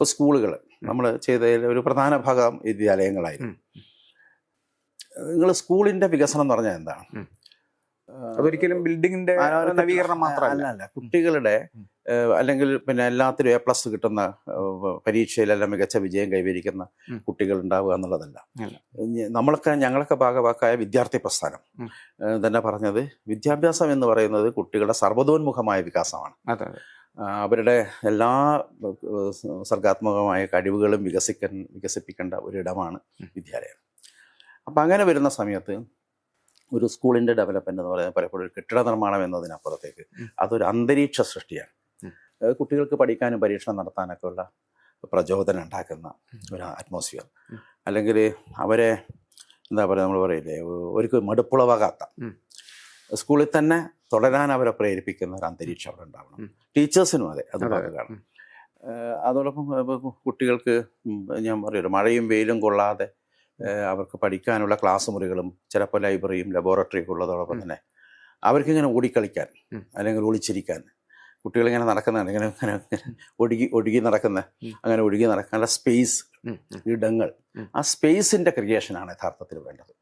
ഇപ്പോൾ സ്കൂളുകൾ നമ്മൾ ചെയ്തതിൽ ഒരു പ്രധാന ഭാഗം വിദ്യാലയങ്ങളായിരുന്നു. നിങ്ങൾ സ്കൂളിന്റെ വികസനം എന്ന് പറഞ്ഞാൽ എന്താണ്. അതൊരിക്കലും ബിൽഡിങ്ങിന്റെ നവീകരണം മാത്രമല്ല. അല്ല കുട്ടികളുടെ അല്ലെങ്കിൽ പിന്നെ എല്ലാത്തിലും എ പ്ലസ് കിട്ടുന്ന പരീക്ഷയിലെല്ലാം മികച്ച വിജയം കൈവരിക്കുന്ന കുട്ടികൾ ഉണ്ടാവുക എന്നുള്ളതല്ല. നമ്മളൊക്കെ ഞങ്ങളൊക്കെ ഭാഗവാക്കായ വിദ്യാർത്ഥി പ്രസ്ഥാനം. തന്നെ പറഞ്ഞത് വിദ്യാഭ്യാസം എന്ന് പറയുന്നത് കുട്ടികളുടെ സർവതോന്മുഖമായ വികാസമാണ്. അവരുടെ എല്ലാ സർഗാത്മകമായ കഴിവുകളും വികസിക്കാൻ വികസിപ്പിക്കേണ്ട ഒരിടമാണ്. വിദ്യാലയം അപ്പം അങ്ങനെ വരുന്ന സമയത്ത് ഒരു സ്കൂളിന്റെ ഡെവലപ്മെന്റ് എന്ന് പറയുന്നത് പലപ്പോഴും ഒരു കെട്ടിട നിർമ്മാണം എന്നതിനപ്പുറത്തേക്ക്. അതൊരു അന്തരീക്ഷ സൃഷ്ടിയാണ്. കുട്ടികൾക്ക് പഠിക്കാനും പരീക്ഷണം നടത്താനൊക്കെ ഉള്ള പ്രചോദനം ഉണ്ടാക്കുന്ന ഒരു അറ്റ്മോസ്ഫിയർ അല്ലെങ്കിൽ അവരെ എന്താ പറയുക നമ്മൾ പറയില്ലേ ഒരു മടുപ്പുളവാകാത്ത. സ്കൂളിൽ തന്നെ തുടരാൻ അവരെ പ്രേരിപ്പിക്കുന്ന ഒരു അന്തരീക്ഷം അവിടെ ഉണ്ടാവണം ടീച്ചേഴ്സിനും അതെ അത്. ഏഹ് അതോടൊപ്പം കുട്ടികൾക്ക് ഞാൻ പറയുമല്ലോ മഴയും വെയിലും കൊള്ളാതെ അവർക്ക് പഠിക്കാനുള്ള ക്ലാസ് മുറികളും ചിലപ്പോൾ ലൈബ്രറിയും ലബോറട്ടറിയും ഉള്ളതോടൊപ്പം തന്നെ അവർക്കിങ്ങനെ ഓടിക്കളിക്കാൻ. അല്ലെങ്കിൽ ഒളിച്ചിരിക്കാൻ. കുട്ടികളിങ്ങനെ നടക്കുന്നതാണ് ഇങ്ങനെ ഇങ്ങനെ ഇങ്ങനെ ഒഴുകി ഒഴുകി നടക്കുന്ന അങ്ങനെ ഒഴുകി നടക്കാനുള്ള സ്പേസ് ഇടങ്ങൾ. ആ സ്പേസിന്റെ ക്രിയേഷനാണ് യഥാർത്ഥത്തിൽ വേണ്ടത്.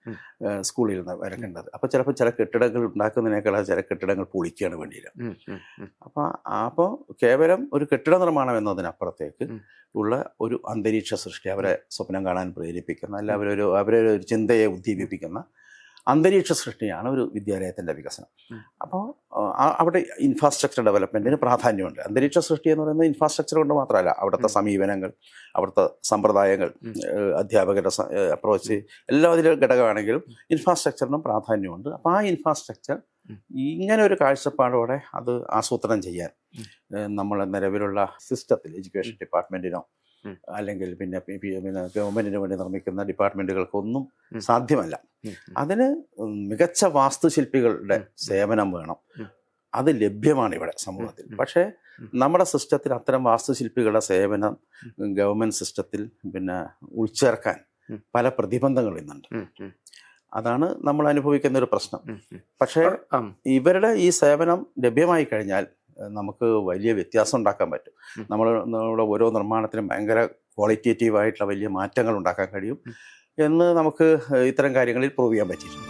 സ്കൂളിൽ നിന്ന് വരക്കേണ്ടത് അപ്പോൾ ചിലപ്പോൾ ചില കെട്ടിടങ്ങൾ ഉണ്ടാക്കുന്നതിനേക്കാൾ ചില കെട്ടിടങ്ങൾ പൊളിക്കുകയാണ് വേണ്ടിയത്. അപ്പോൾ അപ്പോൾ കേവലം ഒരു കെട്ടിട നിർമ്മാണം എന്നതിനപ്പുറത്തേക്ക് ഉള്ള ഒരു അന്തരീക്ഷ സൃഷ്ടി അവരെ സ്വപ്നം കാണാൻ പ്രേരിപ്പിക്കുന്ന അല്ല അവരൊരു അവരെ ഒരു ചിന്തയെ ഉദ്ദീപിപ്പിക്കുന്ന അന്തരീക്ഷ സൃഷ്ടിയാണ് ഒരു വിദ്യാലയത്തിന്റെ വികസനം. അപ്പോൾ അവിടെ ഇൻഫ്രാസ്ട്രക്ചർ ഡെവലപ്മെന്റിന് പ്രാധാന്യമുണ്ട്. അന്തരീക്ഷ സൃഷ്ടി എന്ന് പറയുന്നത് ഇൻഫ്രാസ്ട്രക്ചർ കൊണ്ട് മാത്രമല്ല അവിടുത്തെ. സമീപനങ്ങൾ അവിടുത്തെ സമ്പ്രദായങ്ങൾ അധ്യാപകരുടെ അപ്രോച്ച് എല്ലാ ഇതിലും ഘടകമാണെങ്കിലും ഇൻഫ്രാസ്ട്രക്ചറിനും പ്രാധാന്യമുണ്ട്. അപ്പോൾ ആ ഇൻഫ്രാസ്ട്രക്ചർ ഇങ്ങനെ ഒരു കാഴ്ചപ്പാടോടെ അത് ആസൂത്രണം ചെയ്യാൻ നമ്മളെ നിലവിലുള്ള സിസ്റ്റത്തിൽ എഡ്യൂക്കേഷൻ ഡിപ്പാർട്ട്മെന്റിനോ. അല്ലെങ്കിൽ പിന്നെ പിന്നെ ഗവൺമെന്റിന് വേണ്ടി നിർമ്മിക്കുന്ന ഡിപ്പാർട്ട്മെന്റുകൾക്കൊന്നും സാധ്യമല്ല. അതിന് മികച്ച വാസ്തുശില്പികളുടെ സേവനം വേണം. അത് ലഭ്യമാണ് ഇവിടെ സമൂഹത്തിൽ. പക്ഷേ നമ്മുടെ സിസ്റ്റത്തിൽ അത്തരം വാസ്തുശില്പികളുടെ സേവനം ഗവൺമെന്റ് സിസ്റ്റത്തിൽ പിന്നെ ഉൾച്ചേർക്കാൻ പല പ്രതിബന്ധങ്ങൾ ഇന്നുണ്ട്. അതാണ് നമ്മൾ അനുഭവിക്കുന്ന ഒരു പ്രശ്നം. പക്ഷേ ഇവരുടെ ഈ സേവനം ലഭ്യമായി കഴിഞ്ഞാൽ നമുക്ക് വലിയ വ്യത്യാസം ഉണ്ടാക്കാൻ പറ്റും. നമ്മൾ നമ്മുടെ ഓരോ നിർമ്മാണത്തിനും ഭയങ്കര ക്വാളിറ്റേറ്റീവായിട്ടുള്ള വലിയ മാറ്റങ്ങൾ ഉണ്ടാക്കാൻ കഴിയും. എന്ന് നമുക്ക് ഇത്തരം കാര്യങ്ങളിൽ പ്രൂവ് ചെയ്യാൻ പറ്റിയിട്ടുണ്ട്.